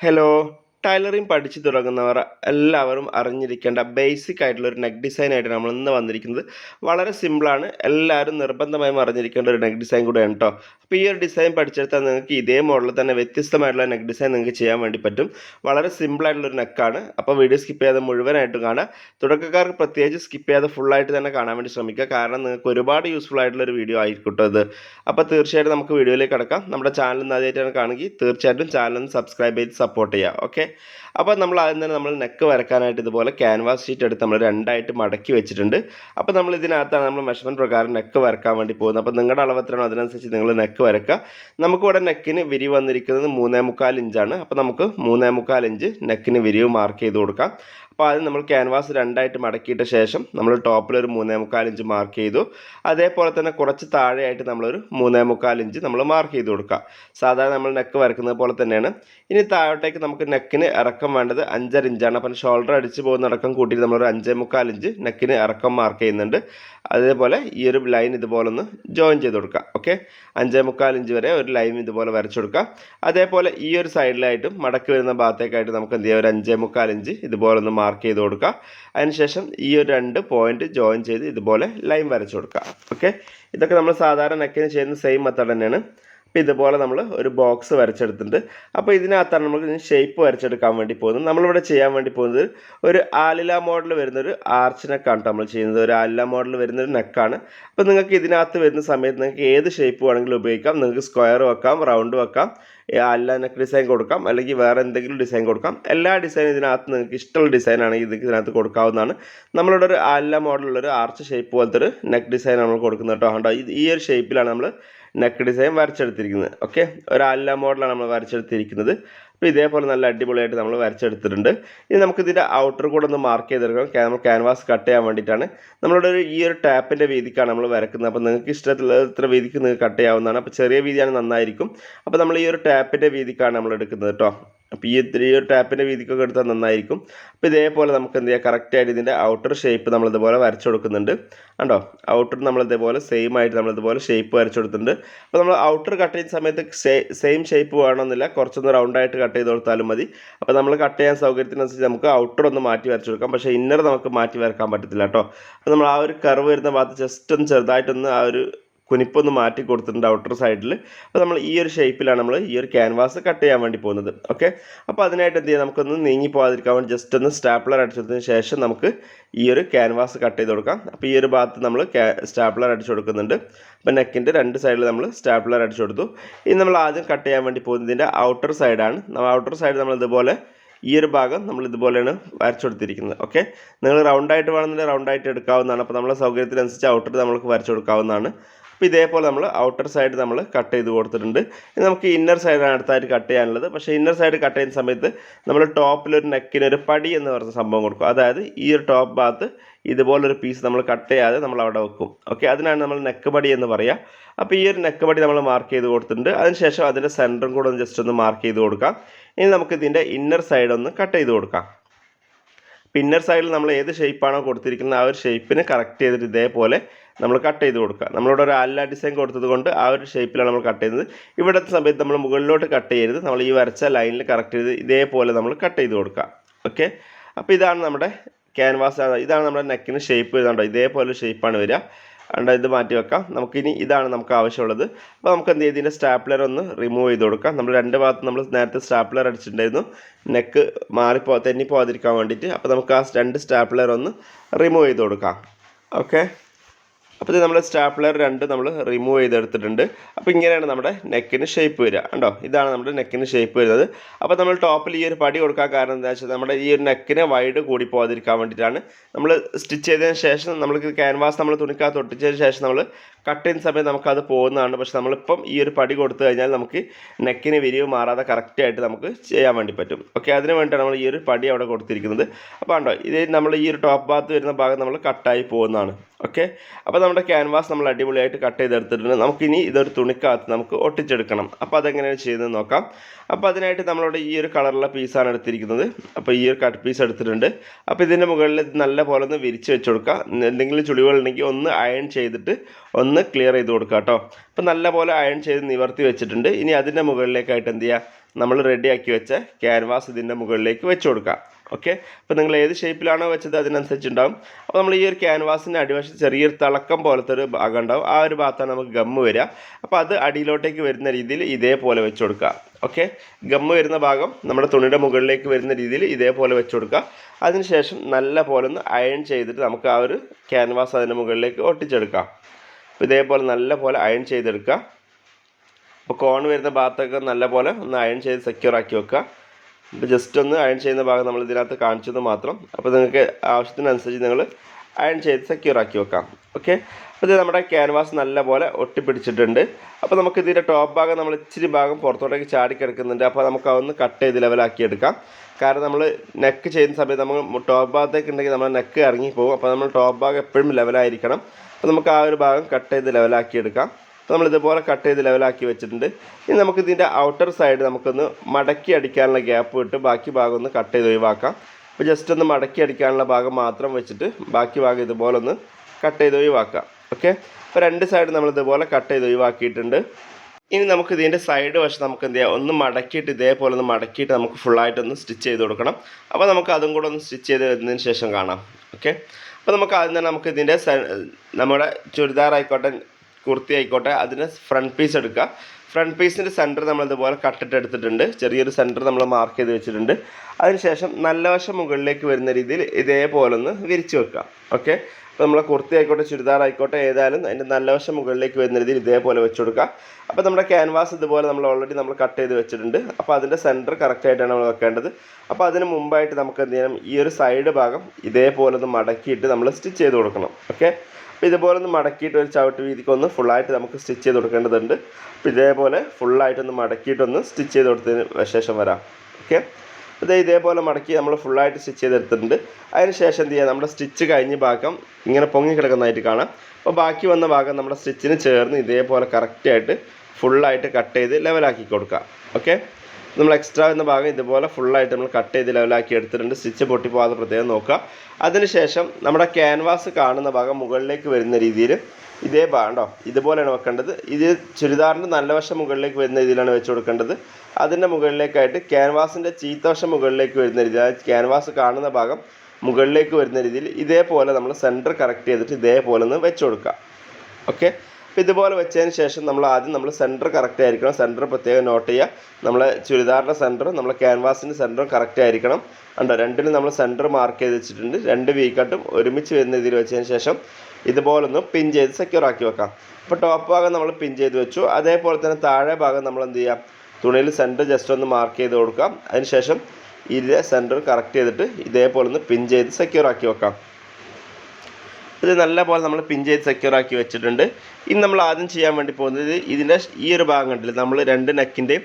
hello. Tailoring പഠിച്ചു തുടങ്ങുന്നവർ എല്ലാവരും അറിഞ്ഞിരിക്കേണ്ട ബേസിക് ആയിട്ടുള്ള ഒരു നെക്ക് ഡിസൈൻ ആയിട്ട് നമ്മൾ ഇന്ന് വന്നിരിക്കുന്നത്. വളരെ സിമ്പിളാണ് എല്ലാവരും നിർബന്ധമായും അറിഞ്ഞിരിക്കേണ്ട ഒരു നെക്ക് ഡിസൈൻ കൂടെയാണ് കേട്ടോ അപ്പോൾ ഈ ഒരു ഡിസൈൻ പഠിച്ചെടുത്താൽ നിങ്ങൾക്ക് ഇതേ മോഡലിൽ തന്നെ വ്യത്യസ്തമായിട്ടുള്ള നെക്ക് ഡിസൈൻ നിങ്ങൾക്ക് ചെയ്യാൻ വേണ്ടി പറ്റും. വളരെ സിമ്പിളായിട്ടുള്ളൊരു നെക്കാണ് അപ്പോൾ വീഡിയോ സ്കിപ്പ് ചെയ്യാതെ മുഴുവനായിട്ട് കാണാം തുടക്കക്കാർക്ക് പ്രത്യേകിച്ച് സ്കിപ്പ് ചെയ്യാതെ ഫുള്ളായിട്ട് തന്നെ കാണാൻ വേണ്ടി ശ്രമിക്കുക. കാരണം നിങ്ങൾക്ക് ഒരുപാട് യൂസ്ഫുൾ ആയിട്ടുള്ള ഒരു വീഡിയോ ആയിരിക്കും കേട്ടോ ഇത്. അപ്പോൾ തീർച്ചയായിട്ടും നമുക്ക് വീഡിയോയിലേക്ക് കിടക്കാം. നമ്മുടെ ചാനൽ ആദ്യമായിട്ടാണ് കാണുകയും തീർച്ചയായിട്ടും ചാനൽ സബ്സ്ക്രൈബ് ചെയ്ത് സപ്പോർട്ട് ചെയ്യുക. ഓക്കെ അപ്പോൾ നമ്മൾ ആദ്യം തന്നെ നമ്മൾ നെക്ക് വരക്കാനായിട്ട് ഇതുപോലെ ക്യാൻവാസ് ഷീറ്റ് എടുത്ത് നമ്മൾ രണ്ടായിട്ട് മടക്കി വെച്ചിട്ടുണ്ട്. അപ്പോൾ നമ്മൾ ഇതിനകത്താണ് നമ്മൾ മെഷർമെന്റ് പ്രകാരം നെക്ക് വരക്കാൻ വേണ്ടി പോകുന്നത്. അപ്പോൾ നിങ്ങളുടെ അളവ് എത്രയാണോ അതിനനുസരിച്ച് നിങ്ങൾ നെക്ക് വരക്കുക നമുക്കിവിടെ നെക്കിന് വിരിവ് വന്നിരിക്കുന്നത് മൂന്നേ മുക്കാൽ ഇഞ്ചാണ്. അപ്പോൾ നമുക്ക് മൂന്നേ മുക്കാൽ ഇഞ്ച് നെക്കിന് വിരിവ് മാർക്ക് ചെയ്ത് കൊടുക്കാം. അപ്പോൾ ആദ്യം നമ്മൾ ക്യാൻവാസ് രണ്ടായിട്ട് മടക്കിയിട്ട ശേഷം നമ്മൾ ടോപ്പിൽ ഒരു മൂന്നേ മുക്കാൽ ഇഞ്ച് മാർക്ക് ചെയ്തു. അതേപോലെ തന്നെ കുറച്ച് താഴെയായിട്ട് നമ്മളൊരു മൂന്നേ മുക്കാൽ ഇഞ്ച് നമ്മൾ മാർക്ക് ചെയ്ത് കൊടുക്കുക. സാധാരണ നമ്മൾ നെക്ക് വരക്കുന്നത് പോലെ തന്നെയാണ്. ഇനി താഴോട്ടേക്ക് നമുക്ക് നെക്കിന് ഇറക്കം വേണ്ടത് അഞ്ചര ഇഞ്ചാണ്. അപ്പം ഷോൾഡർ അടിച്ച് പോകുന്ന ഇറക്കം കൂട്ടിയിട്ട് നമ്മളൊരു അഞ്ചേ മുക്കാൽ ഇഞ്ച് നെക്കിന് ഇറക്കം മാർക്ക് ചെയ്യുന്നുണ്ട്. അതേപോലെ ഈ ഒരു ലൈൻ ഇതുപോലെ ഒന്ന് ജോയിൻ ചെയ്ത് കൊടുക്കുക ഓക്കെ അഞ്ചേ മുക്കാൽ ഇഞ്ച് വരെ ഒരു ലൈൻ ഇതുപോലെ വരച്ചു കൊടുക്കുക. അതേപോലെ ഈ ഒരു സൈഡിലായിട്ടും മടക്കി വരുന്ന ഭാഗത്തേക്കായിട്ട് നമുക്ക് എന്ത് ചെയ്യാം? ഒരു അഞ്ചേ മുക്കാൽ ഇഞ്ച് ഇതുപോലെ ഒന്ന് മാർക്ക് ചെയ്ത് കൊടുക്കുക. അതിനുശേഷം ഈ ഒരു രണ്ട് പോയിന്റ് ജോയിൻ ചെയ്ത് ഇതുപോലെ ലൈൻ വരച്ചു കൊടുക്കുക ഓക്കെ ഇതൊക്കെ നമ്മൾ സാധാരണ നെക്കിന് ചെയ്യുന്ന സെയിം മെത്തേഡ് തന്നെയാണ്. അപ്പോൾ ഇതുപോലെ നമ്മൾ ഒരു ബോക്സ് വരച്ചെടുത്തിട്ടുണ്ട്. അപ്പോൾ ഇതിനകത്താണ് നമുക്ക് ഷേപ്പ് വരച്ചെടുക്കാൻ വേണ്ടി പോകുന്നത്. നമ്മളിവിടെ ചെയ്യാൻ വേണ്ടി പോകുന്നത് ഒരു ആലില മോഡൽ വരുന്നൊരു ആർച്ച് നെക്കാണ് നമ്മൾ ചെയ്യുന്നത്. ഒരു ആലില മോഡൽ വരുന്നൊരു നെക്കാണ് അപ്പോൾ നിങ്ങൾക്ക് ഇതിനകത്ത് വരുന്ന സമയത്ത് നിങ്ങൾക്ക് ഏത് ഷേപ്പ് വേണമെങ്കിലും ഉപയോഗിക്കാം. നിങ്ങൾക്ക് സ്ക്വയർ വെക്കാം റൗണ്ട് വെക്കാം അല്ല നെക്ക് ഡിസൈൻ കൊടുക്കാം അല്ലെങ്കിൽ വേറെ എന്തെങ്കിലും ഡിസൈൻ കൊടുക്കാം. എല്ലാ ഡിസൈനും ഇതിനകത്ത് നിങ്ങൾക്ക് ഇഷ്ടമുള്ള ആണെങ്കിൽ ഇത് ഇതിനകത്ത് കൊടുക്കാവുന്നതാണ്. നമ്മളിവിടെ ഒരു അല്ല മോഡലുള്ള ഒരു ആർച്ച് ഷേപ്പ് പോലത്തെ ഒരു നെക്ക് ഡിസൈൻ നമ്മൾ കൊടുക്കുന്നത് കേട്ടോ. ഈ ഒരു ഷേപ്പിലാണ് നമ്മൾ നെക്ക് ഡിസൈൻ വരച്ചെടുത്തിരിക്കുന്നത്. ഓക്കെ ഒരു അല്ല മോഡലാണ് നമ്മൾ വരച്ചെടുത്തിരിക്കുന്നത്. അപ്പോൾ ഇതേപോലെ നല്ല അടിപൊളിയായിട്ട് നമ്മൾ വരച്ചെടുത്തിട്ടുണ്ട്. ഇനി നമുക്ക് ഇതിന്റെ ഔട്ടർ കൂടെ ഒന്ന് മാർക്ക് ചെയ്തെടുക്കാം. നമ്മൾ ക്യാൻവാസ് കട്ട് ചെയ്യാൻ വേണ്ടിയിട്ടാണ്. നമ്മളുടെ ഒരു ഈ ഒരു ടാപ്പിന്റെ വീതിക്കാണ് നമ്മൾ വരക്കുന്നത്. അപ്പോൾ നിങ്ങൾക്ക് ഇഷ്ടത്തിലുള്ള ഇത്ര വീതിക്ക് നിങ്ങൾക്ക് കട്ട് ചെയ്യാവുന്നതാണ്. അപ്പോൾ ചെറിയ വീതിയാണ് നന്നായിരിക്കും. അപ്പോൾ നമ്മൾ ഈ ഒരു ടാപ്പിന്റെ വീതിക്കാണ് നമ്മൾ എടുക്കുന്നത് കേട്ടോ അപ്പോൾ ഈ ഈ ഒരു ടാപ്പിന്റെ വീതിക്കൊക്കെ എടുത്താൽ നന്നായിരിക്കും. അപ്പോൾ ഇതേപോലെ നമുക്ക് എന്ത് ചെയ്യാം? കറക്റ്റായിട്ട് ഇതിന്റെ ഔട്ടർ ഷേപ്പ് നമ്മളിതുപോലെ വരച്ചു കൊടുക്കുന്നുണ്ട്. കണ്ടോ? ഔട്ടർ നമ്മൾ ഇതേപോലെ സെയിം ആയിട്ട് നമ്മളിതുപോലെ ഷേപ്പ് വരച്ചു കൊടുത്തിട്ടുണ്ട്. അപ്പോൾ നമ്മൾ ഔട്ടർ കട്ട് ചെയ്യുന്ന സമയത്ത് സെയിം ഷേപ്പ് വേണമെന്നില്ല. കുറച്ചൊന്ന് റൗണ്ടായിട്ട് കട്ട് ചെയ്ത് കൊടുത്താലും മതി. അപ്പോൾ നമ്മൾ കട്ട് ചെയ്യാൻ സൗകര്യത്തിനനുസരിച്ച് നമുക്ക് ഔട്ടർ ഒന്ന് മാറ്റി വരച്ചു കൊടുക്കാം. പക്ഷേ ഇന്നർ നമുക്ക് മാറ്റി വരക്കാൻ പറ്റത്തില്ല കേട്ടോ. അപ്പോൾ നമ്മൾ ആ ഒരു കർവ് വരുന്ന ഭാഗത്ത് ജസ്റ്റ് ഒന്ന് ചെറുതായിട്ടൊന്ന് ആ ഒരു കുനിപ്പൊന്ന് മാറ്റി കൊടുത്തിട്ടുണ്ട് ഔട്ടർ സൈഡിൽ അപ്പോൾ നമ്മൾ ഈ ഒരു ഷേപ്പിലാണ് നമ്മൾ ഈ ഒരു ക്യാൻവാസ് കട്ട് ചെയ്യാൻ വേണ്ടി പോകുന്നത്. ഓക്കെ അപ്പോൾ അതിനായിട്ട് എന്ത് ചെയ്യാം? നമുക്കൊന്ന് നീങ്ങി പോകാതിരിക്കാൻ വേണ്ടി ജസ്റ്റ് ഒന്ന് സ്റ്റാപ്ലർ അടിച്ചതിന് ശേഷം നമുക്ക് ഈ ഒരു ക്യാൻവാസ് കട്ട് ചെയ്ത് കൊടുക്കാം. അപ്പോൾ ഈ ഒരു ഭാഗത്ത് നമ്മൾ സ്റ്റാപ്ലർ അടിച്ചു കൊടുക്കുന്നുണ്ട്. അപ്പോൾ നെക്കിന്റെ രണ്ട് സൈഡിൽ നമ്മൾ സ്റ്റാപ്ലർ അടിച്ചു കൊടുത്തു. ഇനി നമ്മൾ ആദ്യം കട്ട് ചെയ്യാൻ വേണ്ടി പോകുന്നതിന്റെ ഔട്ടർ സൈഡാണ് ഔട്ടർ സൈഡ് നമ്മൾ ഇതുപോലെ ഈ ഒരു ഭാഗം നമ്മൾ ഇതുപോലെയാണ് വരച്ചു കൊടുത്തിരിക്കുന്നത്. ഓക്കെ നിങ്ങൾ റൗണ്ടായിട്ട് വേണമെന്നുണ്ടെങ്കിൽ റൗണ്ടായിട്ട് എടുക്കാവുന്നതാണ്. അപ്പോൾ നമ്മളെ സൗകര്യത്തിനനുസരിച്ച് ഔട്ടർ നമ്മൾക്ക് വരച്ചു കൊടുക്കാവുന്നതാണ്. അപ്പോൾ ഇതേപോലെ നമ്മൾ ഔട്ടർ സൈഡ് നമ്മൾ കട്ട് ചെയ്ത് കൊടുത്തിട്ടുണ്ട്. ഇനി നമുക്ക് ഇന്നർ സൈഡാണ് അടുത്തായിട്ട് കട്ട് ചെയ്യാനുള്ളത്. പക്ഷേ ഇന്നർ സൈഡ് കട്ട് ചെയ്യുന്ന സമയത്ത് നമ്മൾ ടോപ്പിലൊരു നെക്കിനൊരു പടി എന്ന് പറയുന്ന സംഭവം കൊടുക്കും. അതായത് ഈ ഒരു ടോപ്പ് ഭാഗത്ത് ഇതുപോലൊരു പീസ് നമ്മൾ കട്ട് ചെയ്യാതെ നമ്മൾ അവിടെ വെക്കും. ഓക്കെ? അതിനാണ് നമ്മൾ നെക്ക് പടി എന്ന് പറയുക അപ്പോൾ ഈ ഒരു നെക്ക് പടി നമ്മൾ മാർക്ക് ചെയ്ത് കൊടുത്തിട്ടുണ്ട്. അതിനുശേഷം അതിന്റെ സെന്ററും കൂടെ ഒന്ന് ജസ്റ്റ് ഒന്ന് മാർക്ക് ചെയ്ത് കൊടുക്കാം. ഇനി നമുക്ക് ഇതിന്റെ ഇന്നർ സൈഡ് ഒന്ന് കട്ട് ചെയ്ത് കൊടുക്കാം. പിന്നർ സൈഡിൽ നമ്മൾ ഏത് ഷേപ്പാണോ കൊടുത്തിരിക്കുന്നത് ആ ഒരു ഷേപ്പിന് കറക്റ്റ് ചെയ്തിട്ട് ഇതേപോലെ നമ്മൾ കട്ട് ചെയ്ത് കൊടുക്കുക. നമ്മളിവിടെ ഒരു അല്ല ഡിസൈൻ കൊടുത്തത് കൊണ്ട് ആ ഒരു ഷേപ്പിലാണ് നമ്മൾ കട്ട് ചെയ്യുന്നത്. ഇവിടുത്തെ സമയത്ത് നമ്മൾ മുകളിലോട്ട് കട്ട് ചെയ്യരുത്. നമ്മൾ ഈ വരച്ച ലൈനിൽ കറക്റ്റ് ചെയ്ത് ഇതേപോലെ നമ്മൾ കട്ട് ചെയ്ത് കൊടുക്കുക. ഓക്കെ അപ്പോൾ ഇതാണ് നമ്മുടെ ക്യാൻവാസ് ഇതാണ് നമ്മുടെ നെക്കിന് ഷേപ്പ് വരുന്നുണ്ടോ ഇതേപോലെ ഷേപ്പാണ് വരിക. അതുകൊണ്ട് ഇത് മാറ്റി വെക്കാം. നമുക്കിനി ഇതാണ് നമുക്ക് ആവശ്യമുള്ളത്. അപ്പോൾ നമുക്ക് എന്ത് ചെയ്ത് ഇതിന്റെ സ്റ്റാപ്ലർ ഒന്ന് റിമൂവ് ചെയ്ത് കൊടുക്കാം. നമ്മൾ രണ്ട് ഭാഗത്ത് നമ്മൾ നേരത്തെ സ്റ്റാപ്ലർ അടിച്ചിട്ടുണ്ടായിരുന്നു. നെക്ക് മാറിപ്പോ തെന്നിപ്പോവാതിരിക്കാൻ വേണ്ടിയിട്ട്. അപ്പോൾ നമുക്ക് ആ രണ്ട് സ്റ്റാപ്ലർ ഒന്ന് റിമൂവ് ചെയ്ത് കൊടുക്കാം. ഓക്കെ അപ്പോൾ ഇത് നമ്മൾ സ്റ്റാപ്ലർ രണ്ട് നമ്മൾ റിമൂവ് ചെയ്തെടുത്തിട്ടുണ്ട്. അപ്പോൾ ഇങ്ങനെയാണ് നമ്മുടെ നെക്കിന് ഷേപ്പ് വരിക. കണ്ടോ? ഇതാണ് നമ്മുടെ നെക്കിന് ഷേപ്പ് വരുന്നത്. അപ്പോൾ നമ്മൾ ടോപ്പിൽ ഈ ഒരു പടി കൊടുക്കാൻ കാരണം എന്താ വെച്ചാൽ നമ്മുടെ ഈ ഒരു നെക്കിനെ വൈഡ് കൂടി പോകാതിരിക്കാൻ വേണ്ടിയിട്ടാണ് നമ്മൾ സ്റ്റിച്ച് ചെയ്തതിന് ശേഷം നമ്മൾക്ക് ക്യാൻവാസ് നമ്മൾ തുണിക്കകത്ത് ഒട്ടിച്ചതിന് ശേഷം നമ്മൾ കട്ട് ചെയ്യുന്ന സമയത്ത് നമുക്കത് പോകുന്നതാണ്. പക്ഷെ നമ്മളിപ്പം ഈ ഒരു പടി കൊടുത്തു കഴിഞ്ഞാൽ നമുക്ക് നെക്കിന് വിരിവ് മാറാതെ കറക്റ്റായിട്ട് നമുക്ക് ചെയ്യാൻ വേണ്ടി പറ്റും. ഓക്കെ അതിന് വേണ്ടിയിട്ടാണ് നമ്മൾ ഈ ഒരു പടി അവിടെ കൊടുത്തിരിക്കുന്നത്. അപ്പോൾ കണ്ടോ? ഇത് നമ്മൾ ഈ ഒരു ടോപ്പ് ഭാഗത്ത് വരുന്ന ഭാഗം നമ്മൾ കട്ടായി പോകുന്നതാണ്. ഓക്കെ അപ്പോൾ നമ്മുടെ ക്യാൻവാസ് നമ്മൾ അടിപൊളിയായിട്ട് കട്ട് ചെയ്തെടുത്തിട്ടുണ്ട്. നമുക്കിനി ഇതൊരു തുണിക്കകത്ത് നമുക്ക് ഒട്ടിച്ചെടുക്കണം. അപ്പോൾ അതെങ്ങനെയാണ് ചെയ്യുന്നത് നോക്കാം. അപ്പോൾ അതിനായിട്ട് നമ്മളിവിടെ ഈ ഒരു കളറുള്ള പീസാണ് എടുത്തിരിക്കുന്നത്. അപ്പോൾ ഈ ഒരു കട്ട് പീസ് എടുത്തിട്ടുണ്ട്. അപ്പോൾ ഇതിന്റെ മുകളിൽ നല്ല പോലെ ഒന്ന് വിരിച്ച് വെച്ച് കൊടുക്കുക. എന്തെങ്കിലും ചുളിവുകളുണ്ടെങ്കിൽ ഒന്ന് അയൺ ചെയ്തിട്ട് ഒന്ന് ക്ലിയർ ചെയ്ത് കൊടുക്കുക കേട്ടോ. അപ്പോൾ നല്ല പോലെ അയൺ ചെയ്ത് നിവർത്തി വെച്ചിട്ടുണ്ട്. ഇനി അതിന്റെ മുകളിലേക്കായിട്ട് എന്ത് ചെയ്യുക? നമ്മൾ റെഡിയാക്കി വെച്ച ക്യാൻവാസ് ഇതിന്റെ മുകളിലേക്ക് വെച്ച് കൊടുക്കുക. ഓക്കെ അപ്പോൾ നിങ്ങൾ ഏത് ഷേപ്പിലാണോ വെച്ചത് അതിനനുസരിച്ചുണ്ടാവും. അപ്പോൾ നമ്മൾ ഈ ഒരു ക്യാൻവാസിന്റെ അടിവശം ചെറിയൊരു തിളക്കം പോലത്തെ ഒരു ഭാഗം ഉണ്ടാവും. ആ ഒരു ഭാഗത്താണ് നമുക്ക് ഗമ്മ് വരിക. അപ്പോൾ അത് അടിയിലോട്ടേക്ക് വരുന്ന രീതിയിൽ ഇതേപോലെ വെച്ച് കൊടുക്കുക. ഓക്കെ ഗമ്മ് വരുന്ന ഭാഗം നമ്മുടെ തുണിയുടെ മുകളിലേക്ക് വരുന്ന രീതിയിൽ ഇതേപോലെ വെച്ച് കൊടുക്കുക. അതിനുശേഷം നല്ല പോലെ ഒന്ന് അയൺ ചെയ്തിട്ട് നമുക്ക് ആ ഒരു ക്യാൻവാസ് അതിന്റെ മുകളിലേക്ക് ഒട്ടിച്ചെടുക്കാം. അപ്പോൾ ഇതേപോലെ നല്ല പോലെ അയൺ ചെയ്തെടുക്കുക. അപ്പോൾ കോൺ വരുന്ന ഭാഗത്തൊക്കെ നല്ല പോലെ ഒന്ന് അയൺ ചെയ്ത് സെക്യൂർ ആക്കി വെക്കുക. ഇപ്പോൾ ജസ്റ്റ് ഒന്ന് അയൺ ചെയ്യുന്ന ഭാഗം നമ്മൾ ഇതിനകത്ത് കാണിച്ചത് മാത്രം. അപ്പോൾ നിങ്ങൾക്ക് ആവശ്യത്തിനനുസരിച്ച് നിങ്ങൾ അയൺ ചെയ്ത് സെക്യൂർ ആക്കി വെക്കാം. ഓക്കെ അപ്പോൾ ഇത് നമ്മുടെ ക്യാൻവാസ് നല്ല പോലെ ഒട്ടിപ്പിടിച്ചിട്ടുണ്ട്. അപ്പോൾ നമുക്ക് ഇതിന്റെ ടോപ്പ് ഭാഗം നമ്മൾ ഇച്ചിരി ഭാഗം പുറത്തോട്ടേക്ക് ചാടി കിടക്കുന്നുണ്ട് അപ്പോൾ നമുക്ക് അതൊന്ന് കട്ട് ചെയ്ത് ലെവലാക്കി എടുക്കാം. കാരണം നമ്മൾ നെക്ക് ചെയ്യുന്ന സമയത്ത് നമ്മൾ ടോപ്പ് ഭാഗത്തേക്ക് ഉണ്ടെങ്കിൽ നമ്മൾ നെക്ക് ഇറങ്ങി പോകും അപ്പോൾ നമ്മൾ ടോപ്പ് ഭാഗം എപ്പോഴും ലെവലായിരിക്കണം അപ്പോൾ നമുക്ക് ആ ഒരു ഭാഗം കട്ട് ചെയ്ത് ലെവലാക്കി എടുക്കാം. നമ്മൾ ഇതുപോലെ കട്ട് ചെയ്ത് ലെവലാക്കി വെച്ചിട്ടുണ്ട്. ഇനി നമുക്ക് ഇതിന്റെ ഔട്ടർ സൈഡ് നമുക്കൊന്ന് മടക്കി അടിക്കാനുള്ള ഗ്യാപ്പ് വിട്ട് ബാക്കി ഭാഗം ഒന്ന് കട്ട് ചെയ്ത് ഒഴിവാക്കാം. അപ്പോൾ ജസ്റ്റ് ഒന്ന് മടക്കി അടിക്കാനുള്ള ഭാഗം മാത്രം വെച്ചിട്ട് ബാക്കി ഭാഗം ഇതുപോലെ ഒന്ന് കട്ട് ചെയ്ത് ഒഴിവാക്കാം. ഓക്കെ അപ്പോൾ രണ്ട് സൈഡ് നമ്മൾ ഇതുപോലെ കട്ട് ചെയ്ത് ഒഴിവാക്കിയിട്ടുണ്ട്. ഇനി നമുക്ക് ഇതിന്റെ സൈഡ് വശം നമുക്ക് എന്ത് ചെയ്യാം? ഒന്ന് മടക്കിയിട്ട് ഇതേപോലെ ഒന്ന് മടക്കിയിട്ട് നമുക്ക് ഫുള്ളായിട്ടൊന്ന് സ്റ്റിച്ച് ചെയ്ത് കൊടുക്കണം. അപ്പോൾ നമുക്ക് അതും കൂടെ ഒന്ന് സ്റ്റിച്ച് ചെയ്ത് വരുന്നതിന് ശേഷം കാണാം. ഓക്കെ അപ്പോൾ നമുക്ക് ആദ്യം തന്നെ നമുക്ക് ഇതിന്റെ നമ്മുടെ ചുരിദാർ ആയിക്കോട്ടെ കുർത്തി ആയിക്കോട്ടെ അതിന് ഫ്രണ്ട് പീസ് എടുക്കുക ഫ്രണ്ട് പീസിന്റെ സെന്റർ നമ്മൾ ഇതുപോലെ കട്ടിട്ട് എടുത്തിട്ടുണ്ട്. ചെറിയൊരു സെന്റർ നമ്മൾ മാർക്ക് ചെയ്ത് വെച്ചിട്ടുണ്ട്. അതിനുശേഷം നല്ല വശം മുകളിലേക്ക് വരുന്ന രീതിയിൽ ഇതേപോലെ ഒന്ന് വിരിച്ച് വെക്കുക ഓക്കെ അപ്പോൾ നമ്മളെ കുർത്തി ആയിക്കോട്ടെ ചുരിദാർ ആയിക്കോട്ടെ ഏതായാലും അതിന്റെ നല്ല വശം മുകളിലേക്ക് വരുന്ന രീതിയിൽ ഇതേപോലെ വെച്ച് കൊടുക്കുക അപ്പോൾ നമ്മുടെ ക്യാൻവാസ് ഇതുപോലെ നമ്മൾ ഓൾറെഡി നമ്മൾ കട്ട് ചെയ്ത് വെച്ചിട്ടുണ്ട്. അപ്പോൾ അതിന്റെ സെന്റർ കറക്റ്റായിട്ടാണ് നമ്മൾ വെക്കേണ്ടത്. അപ്പോൾ അതിന് മുമ്പായിട്ട് നമുക്ക് എന്ത് ചെയ്യണം? ഈ ഒരു സൈഡ് ഭാഗം ഇതേപോലെ ഒന്ന് മടക്കിയിട്ട് നമ്മൾ സ്റ്റിച്ച് ചെയ്ത് കൊടുക്കണം. ഓക്കെ അപ്പോൾ ഇതുപോലെ ഒന്ന് മടക്കിയിട്ട് ഒരു ചവിട്ട് വീതിക്ക് ഒന്ന് ഫുള്ളായിട്ട് നമുക്ക് സ്റ്റിച്ച് ചെയ്ത് കൊടുക്കേണ്ടതുണ്ട്. അപ്പോൾ ഇതേപോലെ ഫുള്ളായിട്ടൊന്ന് മടക്കിയിട്ടൊന്ന് സ്റ്റിച്ച് ചെയ്ത് കൊടുത്തതിന് ശേഷം വരാം. ഓക്കെ ഇത് ഇതേപോലെ മടക്കി നമ്മൾ ഫുള്ളായിട്ട് സ്റ്റിച്ച് ചെയ്തെടുത്തിട്ടുണ്ട് അതിന് ശേഷം എന്ത് ചെയ്യുക നമ്മുടെ സ്റ്റിച്ച് കഴിഞ്ഞ ഭാഗം ഇങ്ങനെ പൊങ്ങി കിടക്കുന്നതായിട്ട് കാണാം. അപ്പോൾ ബാക്കി വന്ന ഭാഗം നമ്മുടെ സ്റ്റിച്ചിന് ചേർന്ന് ഇതേപോലെ കറക്റ്റായിട്ട് ഫുള്ളായിട്ട് കട്ട് ചെയ്ത് ലെവലാക്കി കൊടുക്കുക ഓക്കെ നമ്മൾ എക്സ്ട്രാ എന്ന ഭാഗം ഇതുപോലെ ഫുള്ളായിട്ട് നമ്മൾ കട്ട് ചെയ്ത് ലെവലാക്കി എടുത്തിട്ടുണ്ട്. സ്റ്റിച്ച് പൊട്ടി പോകാതെ പ്രത്യേകം നോക്കുക. അതിനുശേഷം നമ്മുടെ ക്യാൻവാസ് കാണുന്ന ഭാഗം മുകളിലേക്ക് വരുന്ന രീതിയിൽ ഇതേ ഭാഗം ഉണ്ടോ? ഇതുപോലെയാണ് വെക്കേണ്ടത്. ഇത് ചുരിദാറിന്റെ നല്ല വശം മുകളിലേക്ക് വരുന്ന രീതിയിലാണ് വെച്ച് കൊടുക്കേണ്ടത്. അതിന്റെ മുകളിലേക്കായിട്ട് ക്യാൻവാസിന്റെ ചീത്ത വശം മുകളിലേക്ക് വരുന്ന രീതി അതായത് ക്യാൻവാസ് കാണുന്ന ഭാഗം മുകളിലേക്ക് വരുന്ന രീതിയിൽ ഇതേപോലെ നമ്മൾ സെന്റർ കറക്റ്റ് ചെയ്തിട്ട് ഇതേപോലെ ഒന്ന് വെച്ച് കൊടുക്കുക. ഓക്കെ അപ്പോൾ ഇതുപോലെ വെച്ചതിന് ശേഷം നമ്മൾ ആദ്യം നമ്മൾ സെന്റർ കറക്റ്റ് ആയിരിക്കണം. സെന്റർ പ്രത്യേകം നോട്ട് ചെയ്യുക. നമ്മളെ ചുരിദാറിന്റെ സെന്ററും നമ്മളെ ക്യാൻവാസിന്റെ സെന്ററും കറക്റ്റ് ആയിരിക്കണം. ഉണ്ടോ രണ്ടിലും നമ്മൾ സെന്റർ മാർക്ക് ചെയ്ത് വെച്ചിട്ടുണ്ട്. രണ്ട് വീക്കട്ടും ഒരുമിച്ച് വരുന്ന രീതിയിൽ വെച്ചതിന് ശേഷം ഇതുപോലൊന്ന് പിൻ ചെയ്ത് സെക്യൂർ ആക്കി വെക്കാം. അപ്പോൾ ടോപ്പ് ഭാഗം നമ്മൾ പിൻ ചെയ്ത് വെച്ചു. അതേപോലെ തന്നെ താഴെ ഭാഗം നമ്മൾ എന്ത് ചെയ്യാം? തുണിയിൽ സെന്റർ ജസ്റ്റ് ഒന്ന് മാർക്ക് ചെയ്ത് കൊടുക്കാം. അതിനുശേഷം ഇതിലെ സെന്റർ കറക്റ്റ് ചെയ്തിട്ട് ഇതേപോലെ ഒന്ന് പിൻ ചെയ്ത് സെക്യൂർ ആക്കി വെക്കാം. ഇത് നല്ലപോലെ നമ്മൾ പിൻ ചെയ്ത് സെക്യൂർ ആക്കി വെച്ചിട്ടുണ്ട്. ഇനി നമ്മൾ ആദ്യം ചെയ്യാൻ വേണ്ടി പോകുന്നത് ഇതിന്റെ ഈ ഒരു ഭാഗം കണ്ടില്ല? നമ്മൾ രണ്ട് നെക്കിന്റെയും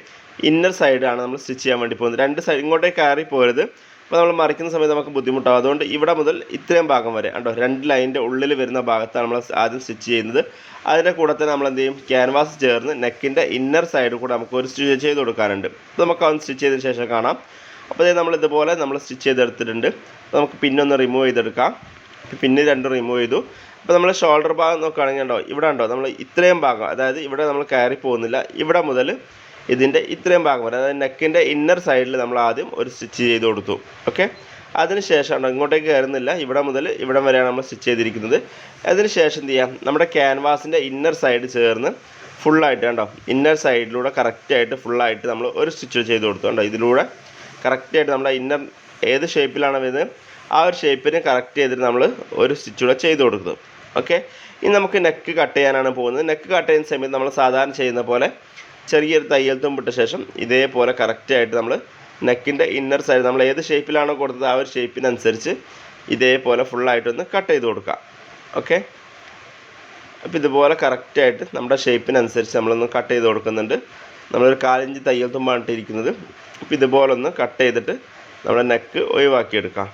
ഇന്നർ സൈഡാണ് നമ്മൾ സ്റ്റിച്ച് ചെയ്യാൻ വേണ്ടി പോകുന്നത്. രണ്ട് സൈഡ് ഇങ്ങോട്ടേക്ക് കയറി പോരുത്. അപ്പോൾ നമ്മൾ മറിക്കുന്ന സമയത്ത് നമുക്ക് ബുദ്ധിമുട്ടാകും അതുകൊണ്ട് ഇവിടെ മുതൽ ഇത്രയും ഭാഗം വരെ കണ്ടോ? രണ്ട് ലൈനിന്റെ ഉള്ളിൽ വരുന്ന ഭാഗത്താണ് നമ്മൾ ആദ്യം സ്റ്റിച്ച് ചെയ്യുന്നത്. അതിന്റെ കൂടെ തന്നെ നമ്മൾ എന്ത് ചെയ്യും? ക്യാൻവാസ് ചേർന്ന് നെക്കിന്റെ ഇന്നർ സൈഡ് കൂടെ നമുക്ക് ഒരു സ്റ്റിച്ച് ചെയ്ത് കൊടുക്കാനുണ്ട്. അപ്പോൾ നമുക്ക് അതൊന്ന് സ്റ്റിച്ച് ചെയ്തതിന് ശേഷം കാണാം. അപ്പോൾ നമ്മൾ ഇതുപോലെ നമ്മൾ സ്റ്റിച്ച് ചെയ്തെടുത്തിട്ടുണ്ട്. നമുക്ക് പിന്നൊന്ന് റിമൂവ് ചെയ്തെടുക്കാം. പിന്നെ രണ്ട് റിമൂവ് ചെയ്തു. അപ്പോൾ നമ്മൾ ഷോൾഡർ ഭാഗം നോക്കുകയാണെങ്കിൽ ഉണ്ടോ ഇവിടെ ഉണ്ടോ നമ്മൾ ഇത്രയും ഭാഗം അതായത് ഇവിടെ നമ്മൾ കയറി പോകുന്നില്ല. ഇവിടെ മുതൽ ഇതിന്റെ ഇത്രയും ഭാഗം വരെ അതായത് നെക്കിന്റെ ഇന്നർ സൈഡിൽ നമ്മൾ ആദ്യം ഒരു സ്റ്റിച്ച് ചെയ്ത് കൊടുത്തു. ഓക്കെ അതിന് ശേഷം ഇങ്ങോട്ടേക്ക് കയറുന്നില്ല. ഇവിടെ മുതൽ ഇവിടെ വരെയാണ് നമ്മൾ സ്റ്റിച്ച് ചെയ്തിരിക്കുന്നത്. അതിന് ശേഷം എന്ത് ചെയ്യാം നമ്മുടെ ക്യാൻവാസിന്റെ ഇന്നർ സൈഡ് ചേർന്ന് ഫുള്ളായിട്ട് കണ്ടോ ഇന്നർ സൈഡിലൂടെ കറക്റ്റായിട്ട് ഫുള്ളായിട്ട് നമ്മൾ ഒരു സ്റ്റിച്ച് ചെയ്ത് കൊടുത്തു. കണ്ടോ ഇതിലൂടെ കറക്റ്റായിട്ട് നമ്മുടെ ഇന്നർ ഏത് ഷേപ്പിലാണ് വരുന്നത്? ആ ഒരു ഷേപ്പിന് കറക്റ്റ് ചെയ്തിട്ട് നമ്മൾ ഒരു സ്റ്റിച്ചൂടെ ചെയ്ത് കൊടുക്കുന്നത് ഓക്കെ ഇനി നമുക്ക് നെക്ക് കട്ട് ചെയ്യാനാണ് പോകുന്നത്. നെക്ക് കട്ട് ചെയ്യുന്ന സമയത്ത് നമ്മൾ സാധാരണ ചെയ്യുന്ന പോലെ ചെറിയൊരു തയ്യൽ തുമ്പിട്ട ശേഷം ഇതേപോലെ കറക്റ്റായിട്ട് നമ്മൾ നെക്കിന്റെ ഇന്നർ സൈഡ് നമ്മൾ ഏത് ഷേപ്പിലാണോ കൊടുത്തത് ആ ഒരു ഷേപ്പിനനുസരിച്ച് ഇതേപോലെ ഫുള്ളായിട്ടൊന്ന് കട്ട് ചെയ്ത് കൊടുക്കുക ഓക്കെ അപ്പോൾ ഇതുപോലെ കറക്റ്റായിട്ട് നമ്മുടെ ഷേപ്പിനനുസരിച്ച് നമ്മളൊന്ന് കട്ട് ചെയ്ത് കൊടുക്കുന്നുണ്ട്. നമ്മളൊരു കാലിഞ്ച് തയ്യൽ തുമ്പാണ് ഇട്ടിരിക്കുന്നത്. അപ്പോൾ ഇതുപോലെ ഒന്ന് കട്ട് ചെയ്തിട്ട് നമ്മുടെ നെക്ക് ഒഴിവാക്കിയെടുക്കാം.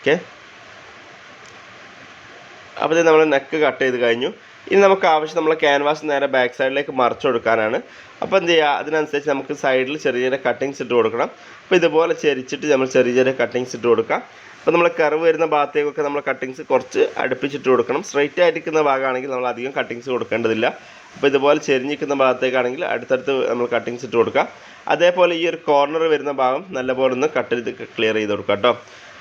ഓക്കെ അപ്പോൾ ഇത് നമ്മൾ നെക്ക് കട്ട് ചെയ്ത് കഴിഞ്ഞു. ഇനി നമുക്ക് ആവശ്യം നമ്മൾ ക്യാൻവാസ് നേരെ ബാക്ക് സൈഡിലേക്ക് മറച്ചു കൊടുക്കാനാണ്. അപ്പോൾ എന്ത് ചെയ്യുക അതിനനുസരിച്ച് നമുക്ക് സൈഡിൽ ചെറിയ ചെറിയ കട്ടിങ്സ് ഇട്ട് കൊടുക്കണം. അപ്പോൾ ഇതുപോലെ ചെരിച്ചിട്ട് നമ്മൾ ചെറിയ ചെറിയ കട്ടിങ്സ് ഇട്ട് കൊടുക്കാം അപ്പോൾ നമ്മൾ കർവ് വരുന്ന ഭാഗത്തേക്കൊക്കെ നമ്മൾ കട്ടിങ്സ് കുറച്ച് അടുപ്പിച്ചിട്ട് കൊടുക്കണം. സ്ട്രൈറ്റ് ആയിരിക്കുന്ന ഭാഗമാണെങ്കിൽ നമ്മൾ അധികം കട്ടിങ്സ് കൊടുക്കേണ്ടതില്ല. അപ്പോൾ ഇതുപോലെ ചെരിഞ്ഞിരിക്കുന്ന ഭാഗത്തേക്കാണെങ്കിൽ അടുത്തടുത്ത് നമ്മൾ കട്ടിങ്സ് ഇട്ട് കൊടുക്കാം അതേപോലെ ഈ ഒരു കോർണർ വരുന്ന ഭാഗം നല്ലപോലെ ഒന്ന് കട്ട് ചെയ്ത് ക്ലിയർ ചെയ്ത് കൊടുക്കാം കേട്ടോ.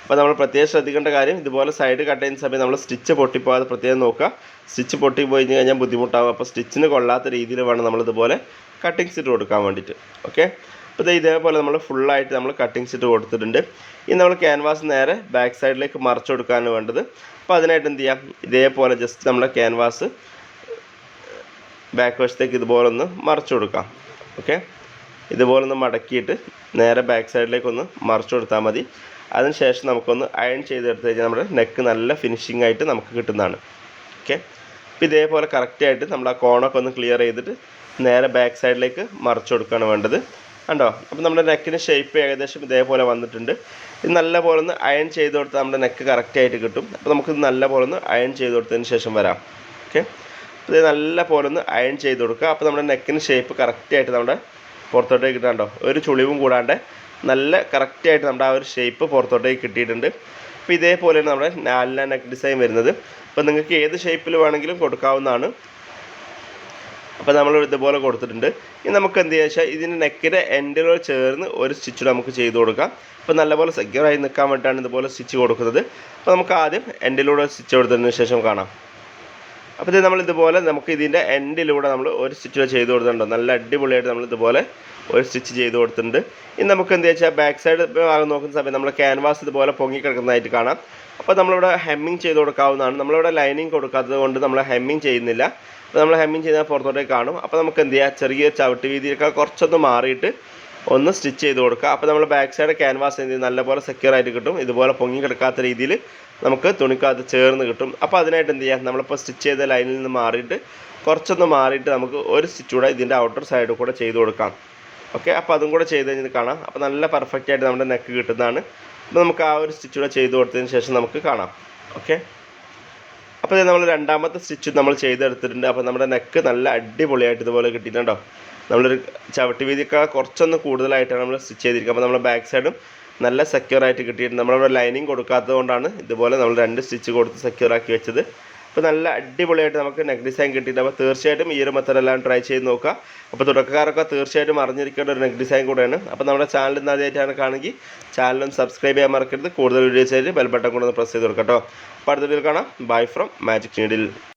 അപ്പോൾ നമ്മൾ പ്രത്യേകം ശ്രദ്ധിക്കേണ്ട കാര്യം ഇതുപോലെ സൈഡ് കട്ട് ചെയ്യുന്ന സമയത്ത് നമ്മൾ സ്റ്റിച്ച് പൊട്ടിപ്പോകാതെ പ്രത്യേകം നോക്കുക. സ്റ്റിച്ച് പൊട്ടി പോയി കഴിഞ്ഞാൽ ബുദ്ധിമുട്ടാകും അപ്പോൾ സ്റ്റിച്ചിന് കൊള്ളാത്ത രീതിയിൽ വേണം നമ്മളിതുപോലെ കട്ടിങ്സ് ഇട്ട് കൊടുക്കാൻ വേണ്ടിയിട്ട്. ഓക്കെ അപ്പോൾ ഇത് ഇതേപോലെ നമ്മൾ ഫുള്ളായിട്ട് നമ്മൾ കട്ടിങ്സ് ഇട്ട് കൊടുത്തിട്ടുണ്ട്. ഇനി നമ്മൾ ക്യാൻവാസ് നേരെ ബാക്ക് സൈഡിലേക്ക് മറച്ചു കൊടുക്കാനാണ് വേണ്ടത്. അപ്പോൾ അതിനായിട്ട് എന്ത് ചെയ്യാം? ഇതേപോലെ ജസ്റ്റ് നമ്മുടെ ക്യാൻവാസ് ബാക്ക് വശത്തേക്ക് ഇതുപോലെ ഒന്ന് മറച്ചു കൊടുക്കാം. ഓക്കെ ഇതുപോലെ ഒന്ന് മടക്കിയിട്ട് നേരെ ബാക്ക് സൈഡിലേക്കൊന്ന് മറച്ചു കൊടുത്താൽ മതി. അതിനുശേഷം നമുക്കൊന്ന് അയൺ ചെയ്തെടുത്ത് കഴിഞ്ഞാൽ നമ്മുടെ നെക്ക് നല്ല ഫിനിഷിംഗ് ആയിട്ട് നമുക്ക് കിട്ടുന്നതാണ്. ഓക്കെ അപ്പോൾ ഇതേപോലെ കറക്റ്റായിട്ട് നമ്മൾ ആ കോണൊക്കെ ഒന്ന് ക്ലിയർ ചെയ്തിട്ട് നേരെ ബാക്ക് സൈഡിലേക്ക് മറച്ചു കൊടുക്കുകയാണ് വേണ്ടത്. കണ്ടോ? അപ്പോൾ നമ്മുടെ നെക്കിന് ഷേപ്പ് ഏകദേശം ഇതേപോലെ വന്നിട്ടുണ്ട്. ഇത് നല്ല പോലെ ഒന്ന് അയൺ ചെയ്ത് കൊടുത്താൽ നമ്മുടെ നെക്ക് കറക്റ്റായിട്ട് കിട്ടും. അപ്പോൾ നമുക്കിത് നല്ല പോലെ ഒന്ന് അയൺ ചെയ്ത് കൊടുത്തതിന് ശേഷം വരാം. ഓക്കെ അപ്പോൾ ഇത് നല്ല പോലെ ഒന്ന് അയൺ ചെയ്ത് കൊടുക്കുക. അപ്പോൾ നമ്മുടെ നെക്കിന് ഷേപ്പ് കറക്റ്റായിട്ട് നമ്മുടെ പുറത്തോട്ടേക്ക് കിട്ടാണ്ടോ ഒരു ചുളിവും കൂടാണ്ട് നല്ല കറക്റ്റായിട്ട് നമ്മുടെ ആ ഒരു ഷേപ്പ് പുറത്തോട്ടേക്ക് കിട്ടിയിട്ടുണ്ട്. അപ്പോൾ ഇതേപോലെ നമ്മുടെ നാലിന നെക്ക് ഡിസൈൻ വരുന്നത്. അപ്പോൾ നിങ്ങൾക്ക് ഏത് ഷേപ്പിൽ വേണമെങ്കിലും കൊടുക്കാവുന്നതാണ്. അപ്പോൾ നമ്മൾ ഇതുപോലെ കൊടുത്തിട്ടുണ്ട്. ഇനി നമുക്ക് എന്ത് ചെയ്യുക വെച്ചാൽ ഇതിന്റെ നെക്കിന്റെ എൻഡിലോട് ചേർന്ന് ഒരു സ്റ്റിച്ച് നമുക്ക് ചെയ്ത് കൊടുക്കാം. അപ്പോൾ നല്ലപോലെ സെക്യൂറായി നിൽക്കാൻ വേണ്ടിയിട്ടാണ് ഇതുപോലെ സ്റ്റിച്ച് കൊടുക്കുന്നത്. അപ്പോൾ നമുക്ക് ആദ്യം എൻഡിലൂടെ സ്റ്റിച്ച് കൊടുത്തതിന് ശേഷം കാണാം. അപ്പോൾ ഇത് നമ്മൾ ഇതുപോലെ നമുക്ക് ഇതിന്റെ എൻഡിലൂടെ നമ്മൾ ഒരു സ്റ്റിച്ച് ചെയ്ത് കൊടുത്തിട്ടുണ്ടോ. നല്ല അടിപൊളിയായിട്ട് നമ്മൾ ഇതുപോലെ ഒരു സ്റ്റിച്ച് ചെയ്ത് കൊടുത്തിട്ടുണ്ട്. ഇനി നമുക്ക് എന്താ വെച്ചാൽ ബാക്ക് സൈഡ് ഭാഗം നോക്കുന്ന സമയത്ത് നമ്മൾ ക്യാൻവാസ് ഇതുപോലെ പൊങ്ങി കിടക്കുന്നതായിട്ട് കാണാം. അപ്പോൾ നമ്മളിവിടെ ഹെമ്മിങ് ചെയ്ത് കൊടുക്കാവുന്നതാണ്. നമ്മളിവിടെ ലൈനിങ് കൊടുക്കാത്തത് കൊണ്ട് നമ്മൾ ഹെമ്മിങ് ചെയ്യുന്നില്ല. അപ്പോൾ നമ്മൾ ഹെമ്മിങ് ചെയ്താൽ പുറത്തോട്ടേക്ക് കാണും. അപ്പോൾ നമുക്ക് എന്ത് ചെയ്യാം ചെറിയ ചവിട്ട് വീതിയൊക്കെ കുറച്ചൊന്ന് മാറിയിട്ട് ഒന്ന് സ്റ്റിച്ച് ചെയ്ത് കൊടുക്കുക അപ്പോൾ നമ്മൾ ബാക്ക് സൈഡ് ക്യാൻവാസ് എന്ത് ചെയ്യും നല്ലപോലെ സെക്യൂർ ആയിട്ട് കിട്ടും. ഇതുപോലെ പൊങ്ങി കിടക്കാത്ത രീതിയിൽ നമുക്ക് തുണിക്കകത്ത് ചേർന്ന് കിട്ടും. അപ്പോൾ അതിനായിട്ട് എന്ത് ചെയ്യാം? നമ്മളിപ്പോൾ സ്റ്റിച്ച് ചെയ്ത ലൈനിൽ നിന്ന് മാറിയിട്ട് കുറച്ചൊന്ന് മാറിയിട്ട് നമുക്ക് ഒരു സ്റ്റിച്ച് കൂടെ ഇതിന്റെ ഔട്ടർ സൈഡിൽ കൂടെ ചെയ്ത് കൊടുക്കാം. ഓക്കെ? അപ്പോൾ അതും കൂടെ ചെയ്ത് കഴിഞ്ഞിട്ട് കാണാം. അപ്പോൾ നല്ല പെർഫെക്റ്റ് ആയിട്ട് നമ്മുടെ നെക്ക് കിട്ടുന്നതാണ്. അപ്പോൾ നമുക്ക് ആ ഒരു സ്റ്റിച്ച് കൂടെ ചെയ്ത് കൊടുത്തതിന് ശേഷം നമുക്ക് കാണാം. ഓക്കെ? അപ്പോൾ നമ്മൾ രണ്ടാമത്തെ സ്റ്റിച്ച് നമ്മൾ ചെയ്തെടുത്തിട്ടുണ്ട്. അപ്പോൾ നമ്മുടെ നെക്ക് നല്ല അടിപൊളിയായിട്ട് ഇതുപോലെ കിട്ടിയിട്ടുണ്ടോ നമ്മളൊരു ചവിട്ടി വീതിയൊക്കെ കുറച്ചൊന്ന് കൂടുതലായിട്ടാണ് നമ്മൾ സ്റ്റിച്ച് ചെയ്തിരിക്കുക അപ്പോൾ നമ്മുടെ ബാക്ക് സൈഡും നല്ല സെക്യൂർ ആയിട്ട് കിട്ടിയിട്ടുണ്ട്. നമ്മളിവിടെ ലൈനിങ് കൊടുക്കാത്തത് കൊണ്ടാണ് ഇതുപോലെ നമ്മൾ രണ്ട് സ്റ്റിച്ച് കൊടുത്ത് സെക്യൂർ ആക്കി വെച്ചത്. അപ്പോൾ നല്ല അടിപൊളിയായിട്ട് നമുക്ക് നെക്ക് ഡിസൈൻ കിട്ടിയിട്ടുണ്ട്. അപ്പോൾ തീർച്ചയായിട്ടും ഈ ഒരു മെത്തഡെല്ലാം ട്രൈ ചെയ്ത് നോക്കുക. അപ്പോൾ തുടക്കക്കാരൊക്കെ തീർച്ചയായിട്ടും അറിഞ്ഞിരിക്കേണ്ട ഒരു നെക്ക് ഡിസൈൻ കൂടെയാണ്. അപ്പോൾ നമ്മുടെ ചാനൽ ഇന്ന് ആദ്യമായിട്ടാണ് കാണുമെങ്കിൽ ചാനലും സബ്സ്ക്രൈബ് ചെയ്യാൻ മറക്കരുത്. കൂടുതൽ വീഡിയോസ് ആയിട്ട് ബെൽ ബട്ടൺ കൂടെ ഒന്ന് പ്രസ് ചെയ്ത് കൊടുക്കാം കേട്ടോ അപ്പോൾ അടുത്ത വീഡിയോയിൽ കാണാം. Bye from magic needle